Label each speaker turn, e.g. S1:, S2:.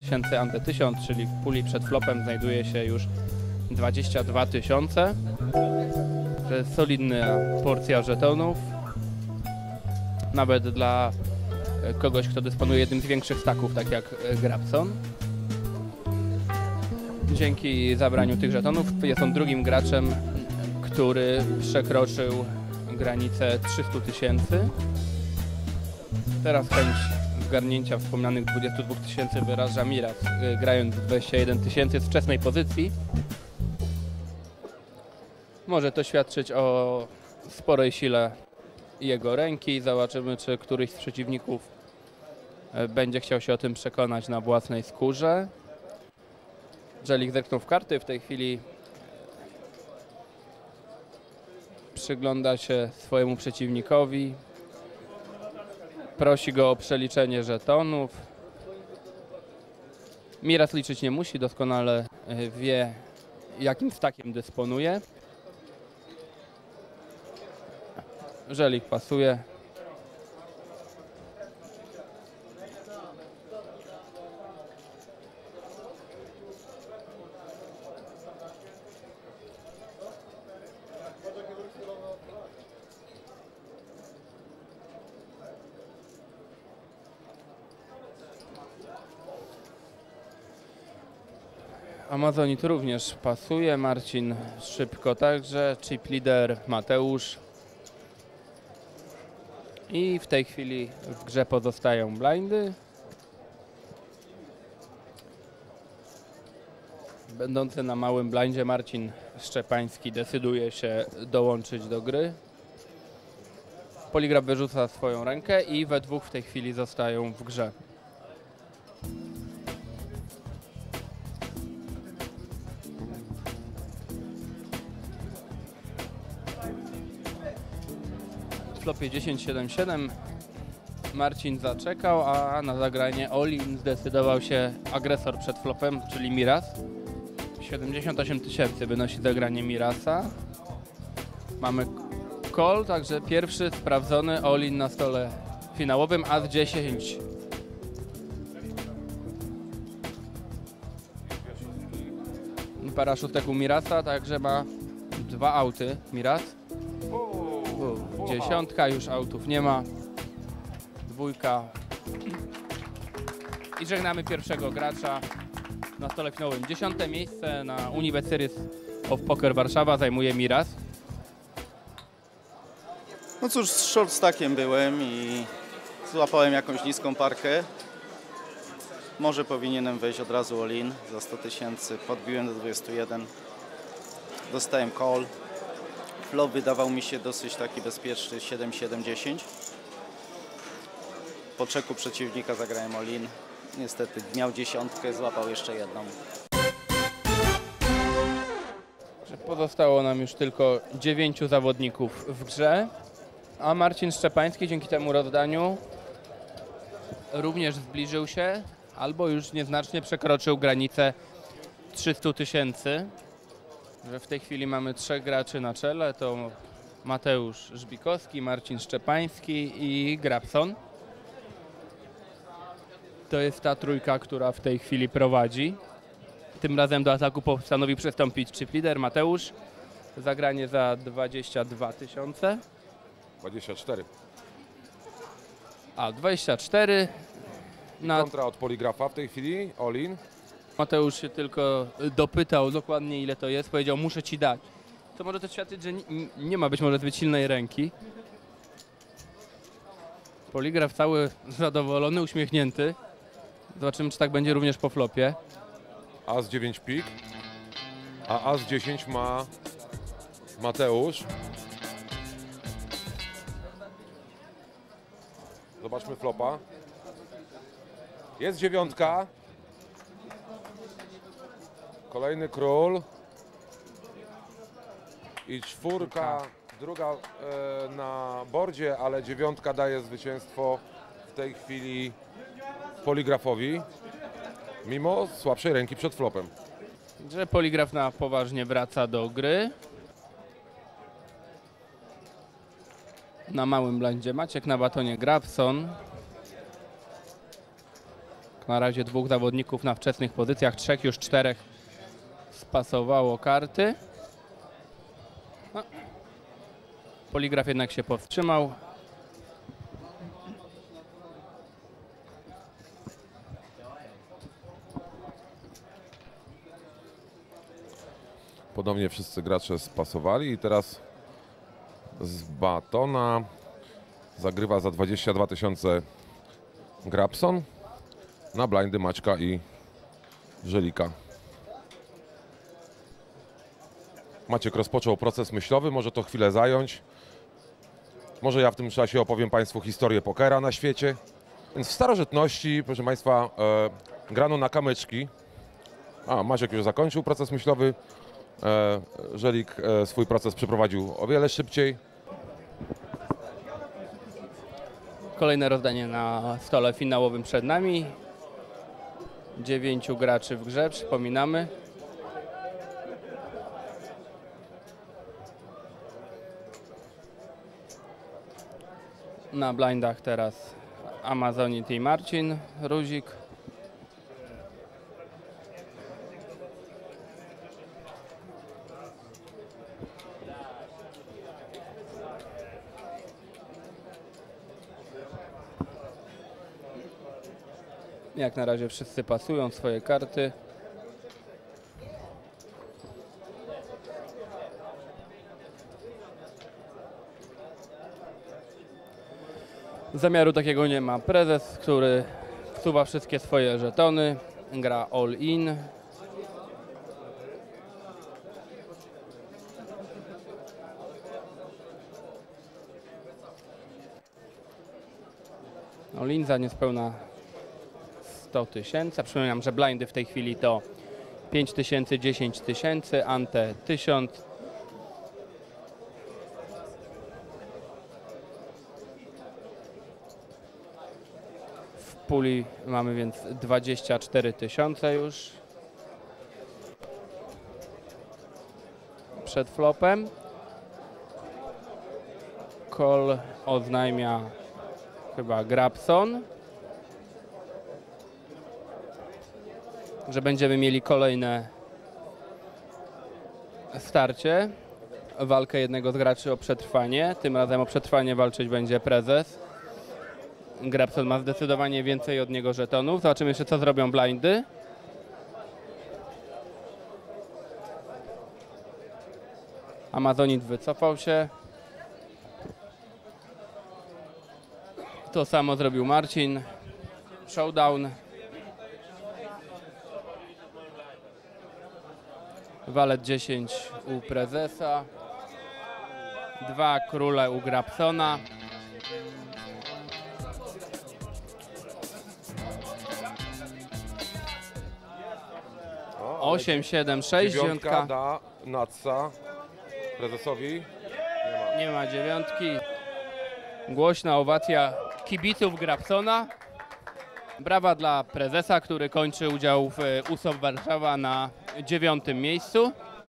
S1: tysięcy ante 1000, czyli w puli przed flopem znajduje się już 22 tysiące. To jest solidna porcja żetonów. Nawet dla e, kogoś, kto dysponuje jednym z większych staków, tak jak e, Grabson. Dzięki zabraniu tych żetonów jest on drugim graczem, który przekroczył granicę 300 tysięcy. Teraz chęć zgarnięcia wspomnianych 22 tysięcy wyraża Miras, y, grając 21 tysięcy z wczesnej pozycji. Może to świadczyć o sporej sile jego ręki. Zobaczymy, czy któryś z przeciwników e, będzie chciał się o tym przekonać na własnej skórze. Jelik zerknął w karty. W tej chwili przygląda się swojemu przeciwnikowi. Prosi go o przeliczenie żetonów. Miras liczyć nie musi, doskonale e, wie, jakim stakiem dysponuje. Żelik pasuje. Amazonit również pasuje, Marcin szybko także, chip leader Mateusz. I w tej chwili w grze pozostają blindy. Będący na małym blindzie Marcin Szczepański decyduje się dołączyć do gry. Poligraf wyrzuca swoją rękę i we dwóch w tej chwili zostają w grze. Flopie 10-7-7 Marcin zaczekał, a na zagranie Olin zdecydował się agresor przed flopem, czyli Miras. 78 tysięcy wynosi zagranie Mirasa. Mamy call, także pierwszy sprawdzony Olin na stole finałowym, As 10. Para szóstek u Mirasa, także ma dwa auty Miras. Dziesiątka, już autów nie ma. Dwójka. I żegnamy pierwszego gracza na stole finałowym. Dziesiąte miejsce na Univet Series of Poker Warszawa zajmuje Miras.
S2: No cóż, z short stackiem byłem i złapałem jakąś niską parkę. Może powinienem wejść od razu all-in za 100 tysięcy. Podbiłem do 21. Dostałem call. Flop wydawał mi się dosyć taki bezpieczny 7-7-10. Po czeku przeciwnika zagrałem all-in. Niestety miał dziesiątkę, złapał jeszcze jedną.
S1: Pozostało nam już tylko dziewięciu zawodników w grze, a Marcin Szczepański dzięki temu rozdaniu również zbliżył się albo już nieznacznie przekroczył granicę 300 tysięcy. Że w tej chwili mamy trzech graczy na czele, to Mateusz Żbikowski, Marcin Szczepański i Grabson. To jest ta trójka, która w tej chwili prowadzi. Tym razem do ataku postanowił przystąpić chip lider Mateusz. Zagranie za 22 tysiące.
S3: 24.
S1: A 24. Na
S3: Kontra od poligrafa w tej chwili, Olin.
S1: Mateusz się tylko dopytał dokładnie ile to jest. Powiedział muszę ci dać. To może to świadczyć, że nie, nie ma być może zbyt silnej ręki. Poligraf cały zadowolony, uśmiechnięty. Zobaczymy czy tak będzie również po flopie.
S3: As 9 pik. A As 10 ma Mateusz. Zobaczmy flopa. Jest dziewiątka. Kolejny król. I czwórka, druga e, na bordzie, ale dziewiątka daje zwycięstwo w tej chwili poligrafowi. Mimo słabszej ręki przed flopem.
S1: Że poligraf na poważnie wraca do gry. Na małym blandzie Maciek, na batonie Grabson. na razie dwóch zawodników na wczesnych pozycjach, trzech już czterech spasowało karty. No. Poligraf jednak się powstrzymał.
S3: Podobnie wszyscy gracze spasowali i teraz z batona zagrywa za 22 tysiące Grabson na blindy Maćka i Żelika. Maciek rozpoczął proces myślowy, może to chwilę zająć. Może ja w tym czasie opowiem Państwu historię pokera na świecie. Więc w starożytności, proszę Państwa, e, grano na kamyczki. A, Maciek już zakończył proces myślowy. E, Żelik e, swój proces przeprowadził o wiele szybciej.
S1: Kolejne rozdanie na stole finałowym przed nami. Dziewięciu graczy w grze, przypominamy. Na blindach teraz Amazonit i Marcin Ruzik. Jak na razie wszyscy pasują swoje karty. Zamiaru takiego nie ma. Prezes, który wsuwa wszystkie swoje żetony, gra all in. All in za niespełna 100 tysięcy. Przypominam, że blindy w tej chwili to 5 tysięcy, 10 tysięcy, ante 1000. puli mamy więc 24 tysiące już. Przed flopem. Call oznajmia chyba Grabson. że będziemy mieli kolejne starcie. Walkę jednego z graczy o przetrwanie. Tym razem o przetrwanie walczyć będzie prezes. Grabson ma zdecydowanie więcej od niego żetonów. Zobaczymy jeszcze, co zrobią blindy. Amazonit wycofał się. To samo zrobił Marcin. Showdown. Walet 10 u prezesa. Dwa króle u Grabsona. 8, 7, 6 Dziewiątka
S3: da Natsa prezesowi.
S1: Nie ma dziewiątki. Głośna owacja kibiców Grabsona. Brawa dla prezesa, który kończy udział w USOP Warszawa na dziewiątym miejscu.